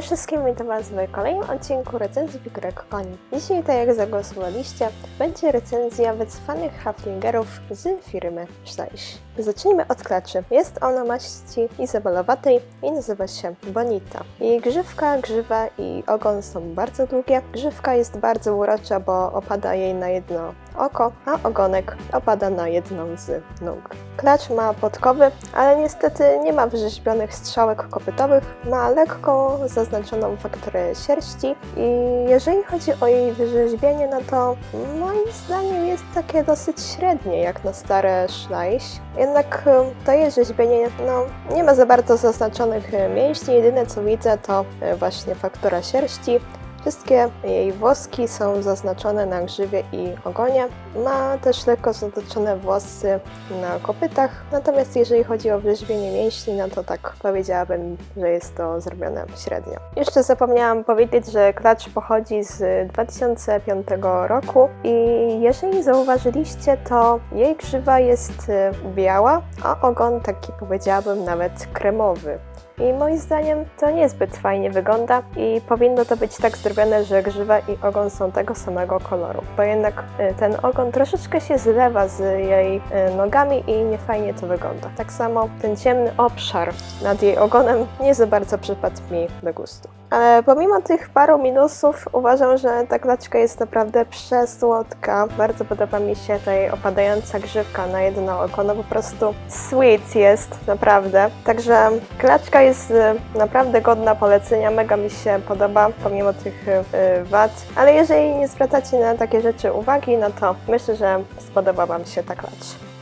wszystkim, witam Was w kolejnym odcinku recenzji figurek koni. Dzisiaj, tak jak zagłosowaliście, będzie recenzja wycofanych haflingerów z firmy Schleich. Zacznijmy od klaczy. Jest ona maści izabelowatej i nazywa się Bonita. Jej grzywka, grzywa i ogon są bardzo długie. Grzywka jest bardzo urocza, bo opada jej na jedno oko, a ogonek opada na jedną z nóg. Klacz ma podkowy, ale niestety nie ma wyrzeźbionych strzałek kopytowych. Ma lekko zaznaczoną fakturę sierści i jeżeli chodzi o jej wyrzeźbienie, no to moim zdaniem jest takie dosyć średnie jak na stare Schleich. Jednak e, to jej rzeźbienie no, nie ma za bardzo zaznaczonych e, mięśni. Jedyne co widzę to e, właśnie faktura sierści. Wszystkie jej włoski są zaznaczone na grzywie i ogonie. Ma też lekko zaznaczone włosy na kopytach. Natomiast jeżeli chodzi o wyrzeźbienie mięśni, no to tak powiedziałabym, że jest to zrobione średnio. Jeszcze zapomniałam powiedzieć, że klacz pochodzi z 2005 roku i jeżeli zauważyliście, to jej grzywa jest e, biała, a ogon taki powiedziałabym nawet kremowy. I moim zdaniem to niezbyt fajnie wygląda i powinno to być tak zrobione, że grzywa i ogon są tego samego koloru, bo jednak y, ten ogon troszeczkę się zlewa z jej y, nogami i niefajnie to wygląda. Tak samo ten ciemny obszar nad jej ogonem nie za bardzo przypadł mi do gustu. Ale pomimo tych paru minusów uważam, że ta klaczka jest naprawdę przesłodka. Bardzo podoba mi się ta jej opadająca grzywka na jedno oko, no po prostu sweet jest, naprawdę. Także klaczka jest e, naprawdę godna polecenia, mega mi się podoba, pomimo tych e, wad. Ale jeżeli nie zwracacie na takie rzeczy uwagi, no to myślę, że spodoba Wam się ta klacz.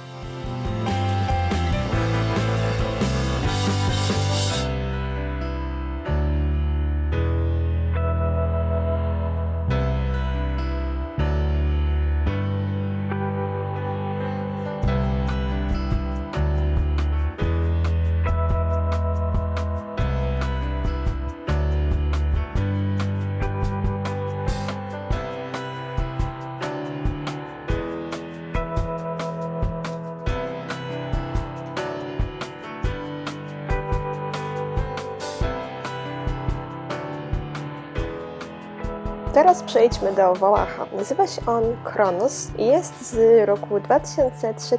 Teraz przejdźmy do Wałacha. Nazywa się on Kronos i jest z roku 2003,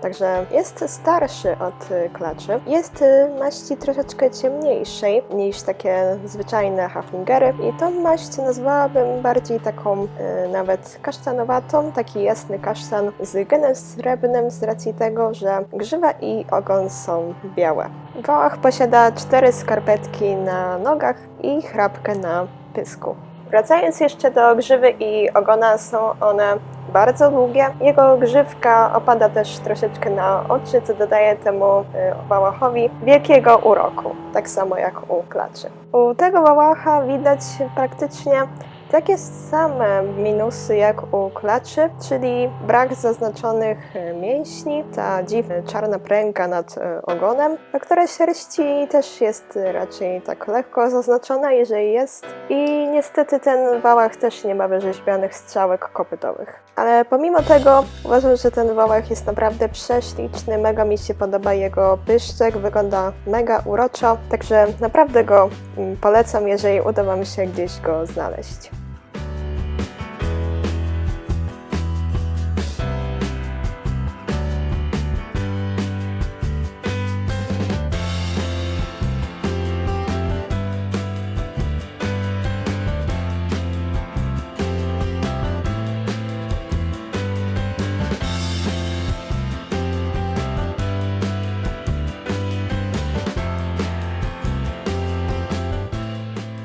także jest starszy od klaczy. Jest y, maści troszeczkę ciemniejszej niż takie zwyczajne haflingery i tą maść nazwałabym bardziej taką y, nawet kasztanowatą, taki jasny kasztan z genem srebrnym z racji tego, że grzywa i ogon są białe. Wałach posiada cztery skarpetki na nogach i chrapkę na pysku. Wracając jeszcze do grzywy i ogona, są one bardzo długie. Jego grzywka opada też troszeczkę na oczy, co dodaje temu y, wałachowi wielkiego uroku, tak samo jak u klaczy. U tego wałacha widać praktycznie takie same minusy jak u klaczy, czyli brak zaznaczonych e, mięśni, ta dziwna czarna pręga nad e, ogonem, faktura sierści też jest raczej tak lekko zaznaczona, jeżeli jest. I niestety ten wałach też nie ma wyrzeźbionych strzałek kopytowych. Ale pomimo tego uważam, że ten wałach jest naprawdę prześliczny, mega mi się podoba jego pyszczek, wygląda mega uroczo, także naprawdę go mm, polecam, jeżeli uda Wam się gdzieś go znaleźć.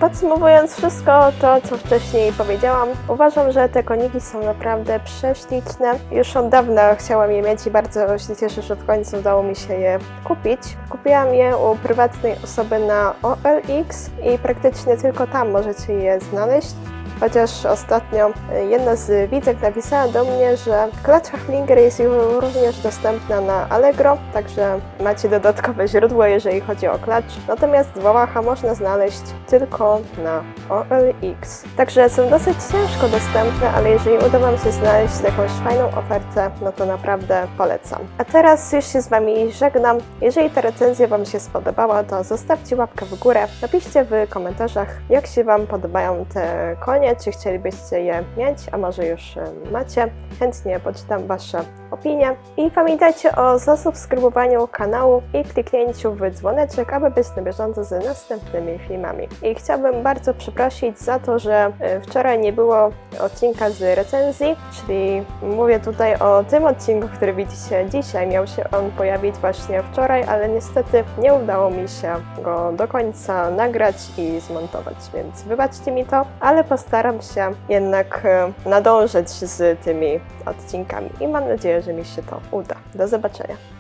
Podsumowując wszystko to, co wcześniej powiedziałam, uważam, że te koniki są naprawdę prześliczne. Już od dawna chciałam je mieć i bardzo się cieszę, że w końcu udało mi się je kupić. Kupiłam je u prywatnej osoby na OLX i praktycznie tylko tam możecie je znaleźć. Chociaż ostatnio y, jedna z widzek napisała do mnie, że klacz Haflinger jest również dostępna na Allegro, także macie dodatkowe źródło, jeżeli chodzi o klacz. Natomiast Wałacha można znaleźć tylko na OLX. Także są dosyć ciężko dostępne, ale jeżeli uda Wam się znaleźć jakąś fajną ofertę, no to naprawdę polecam. A teraz już się z Wami żegnam. Jeżeli ta recenzja Wam się spodobała, to zostawcie łapkę w górę. Napiszcie w komentarzach, jak się Wam podobają te konie, czy chcielibyście je mieć, a może już macie. Chętnie poczytam Wasze opinie. I pamiętajcie o zasubskrybowaniu kanału i kliknięciu w dzwoneczek, aby być na bieżąco z następnymi filmami. I chciałbym bardzo przeprosić za to, że e, wczoraj nie było odcinka z recenzji, czyli mówię tutaj o tym odcinku, który widzicie dzisiaj. Miał się on pojawić właśnie wczoraj, ale niestety nie udało mi się go do końca nagrać i zmontować, więc wybaczcie mi to, ale postaram się jednak e, nadążyć z tymi odcinkami i mam nadzieję, że mi się to uda. Do zobaczenia.